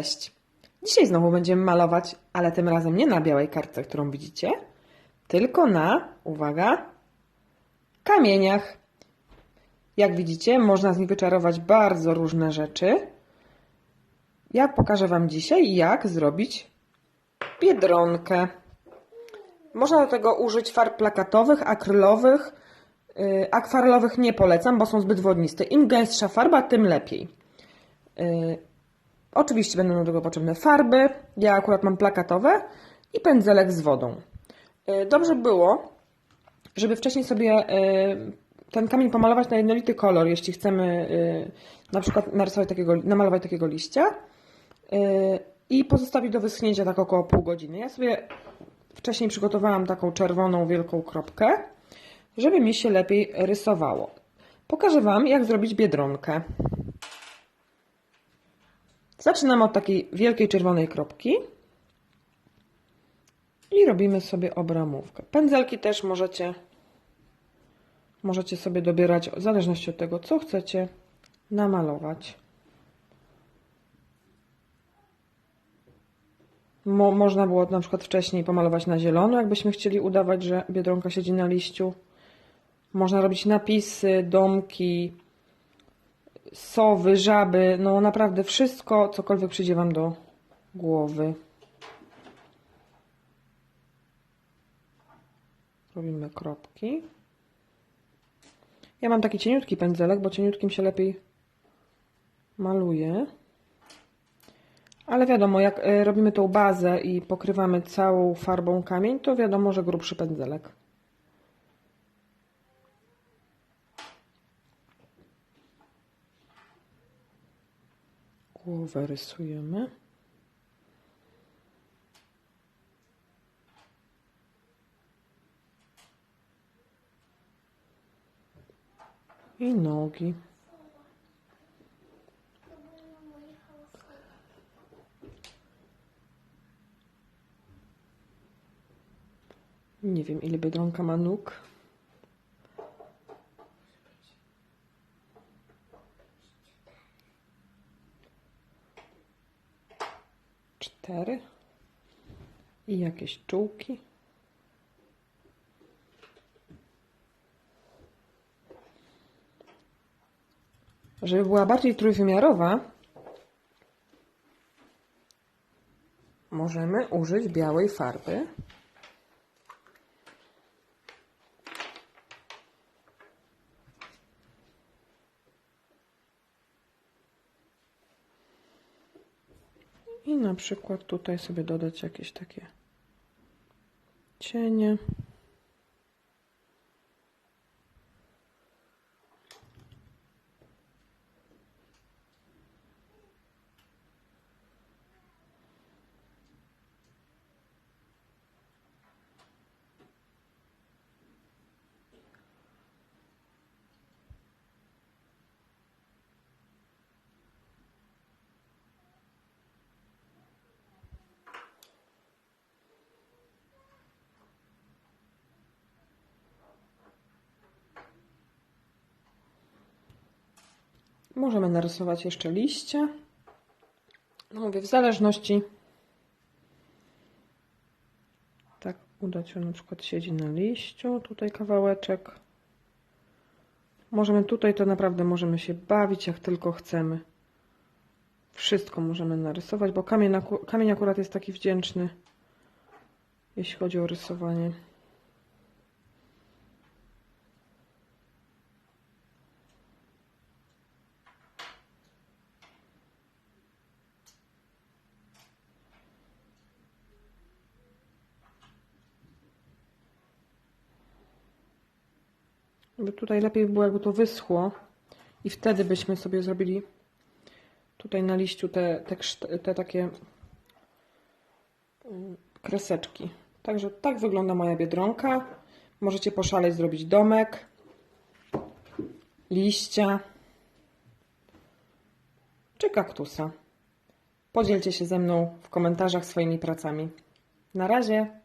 Cześć! Dzisiaj znowu będziemy malować, ale tym razem nie na białej kartce, którą widzicie, tylko na, uwaga, kamieniach. Jak widzicie, można z nich wyczarować bardzo różne rzeczy. Ja pokażę Wam dzisiaj, jak zrobić biedronkę. Można do tego użyć farb plakatowych, akrylowych. Yy, Akwarelowych nie polecam, bo są zbyt wodniste. Im gęstsza farba, tym lepiej. Oczywiście będą do tego potrzebne farby. Ja akurat mam plakatowe i pędzelek z wodą. Yy, Dobrze było, żeby wcześniej sobie yy, ten kamień pomalować na jednolity kolor, jeśli chcemy yy, na przykład narysować takiego, namalować takiego liścia i pozostawić do wyschnięcia tak około pół godziny. Ja sobie wcześniej przygotowałam taką czerwoną wielką kropkę, żeby mi się lepiej rysowało. Pokażę Wam, jak zrobić biedronkę. Zaczynamy od takiej wielkiej czerwonej kropki i robimy sobie obramówkę. Pędzelki też możecie, możecie sobie dobierać w zależności od tego, co chcecie namalować. Mo można było na przykład wcześniej pomalować na zielono, jakbyśmy chcieli udawać, że biedronka siedzi na liściu. Można robić napisy, domki, sowy, żaby, no naprawdę wszystko, cokolwiek przyjdzie Wam do głowy. Robimy kropki. Ja mam taki cieniutki pędzelek, bo cieniutkim się lepiej maluje. Ale wiadomo, jak y, robimy tą bazę i pokrywamy całą farbą kamień, to wiadomo, że grubszy pędzelek. Głowę rysujemy. I nogi. Nie wiem, ile biedronka ma nóg. I jakieś czułki. Żeby była bardziej trójwymiarowa, możemy użyć białej farby. I na przykład tutaj sobie dodać jakieś takie cienie. Możemy narysować jeszcze liście. No mówię, w zależności. Tak, udać się na przykład siedzi na liściu, tutaj kawałeczek. Możemy tutaj, to naprawdę możemy się bawić jak tylko chcemy. Wszystko możemy narysować, bo kamień, kamień akurat jest taki wdzięczny, jeśli chodzi o rysowanie. By tutaj lepiej było, jakby to wyschło i wtedy byśmy sobie zrobili tutaj na liściu te, te, te takie mm, kreseczki. Także tak wygląda moja biedronka. Możecie poszaleć, zrobić domek, liścia czy kaktusa. Podzielcie się ze mną w komentarzach swoimi pracami. Na razie!